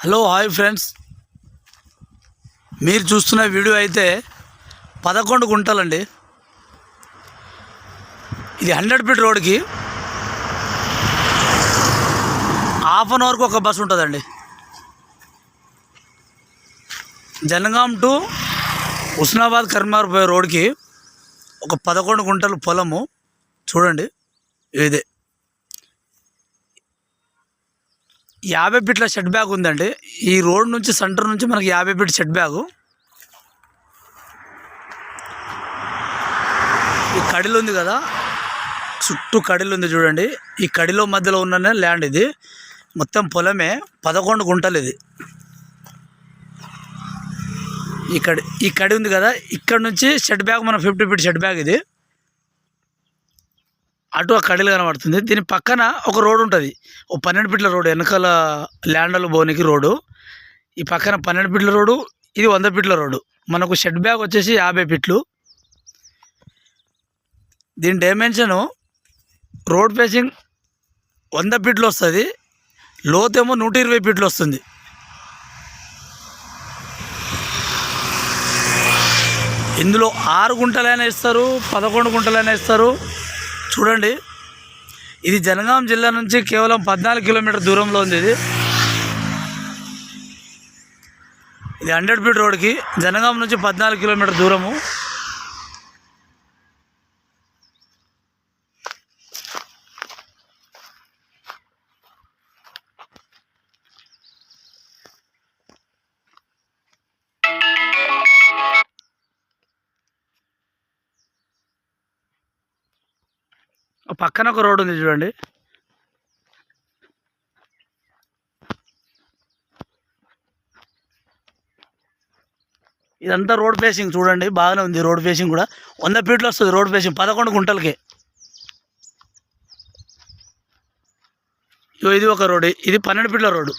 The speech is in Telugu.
Hello hi friends. మీరు చూస్తున్న వీడియో అయితే పదకొండు గుంటలండి. ఇది హండ్రెడ్ ఫీట్ రోడ్కి హాఫ్ అన్ అవర్కి ఒక బస్సు ఉంటుందండి. జనగాం టు హుస్నాబాద్ కరీంనగర్ పోయే రోడ్కి ఒక పదకొండు గుంటలు పొలము. చూడండి ఇదే. యాభై ఫీట్ల షెడ్ బ్యాగ్ ఉందండి. ఈ రోడ్ నుంచి సెంటర్ నుంచి మనకి యాభై ఫీట్ షెడ్ బ్యాగు. ఈ కడిలు ఉంది కదా చుట్టూ కడిలు ఉంది చూడండి. ఈ కడిలో మధ్యలో ఉన్న ల్యాండ్ ఇది. మొత్తం పొలమే పదకొండు గుంటలు ఇది. ఈ కడి ఈ కడి ఉంది కదా ఇక్కడ నుంచి షెడ్ బ్యాగ్ మన ఫిఫ్టీ ఫీట్ షెడ్ బ్యాగ్ ఇది. అటు ఆ కడిలు కనబడుతుంది. దీని పక్కన ఒక రోడ్డు ఉంటుంది. ఓ పన్నెండు పిట్ల రోడ్ వెనకాల ల్యాండర్లు బోనికి రోడ్డు ఈ పక్కన పన్నెండు పిట్ల రోడ్డు ఇది వంద పిట్ల రోడ్డు మనకు షెడ్ బ్యాగ్ వచ్చేసి యాభై పిట్లు దీని డైమెన్షను రోడ్ ఫేసింగ్ వంద ఫీట్లు వస్తుంది. లోతేమో నూట ఇరవై ఫీట్లు వస్తుంది. ఇందులో ఆరు గుంటలైనా ఇస్తారు పదకొండు గుంటలైనా ఇస్తారు. చూడండి. ఇది జనగాం జిల్లా నుంచి కేవలం పద్నాలుగు కిలోమీటర్ దూరంలో ఉంది ఇది. ఇది హండ్రెడ్ ఫీట్ రోడ్కి జనగాం నుంచి పద్నాలుగు కిలోమీటర్ దూరము. పక్కన ఒక రోడ్ ఉంది చూడండి. ఇదంతా రోడ్ ఫేసింగ్ చూడండి బాగానే ఉంది రోడ్ ఫేసింగ్ కూడా. వంద ఫీట్లు వస్తుంది రోడ్ ఫేసింగ్ పదకొండు గుంటలకి. ఇగో ఇది ఒక రోడ్ ఇది పన్నెండు ఫీట్ల రోడ్డు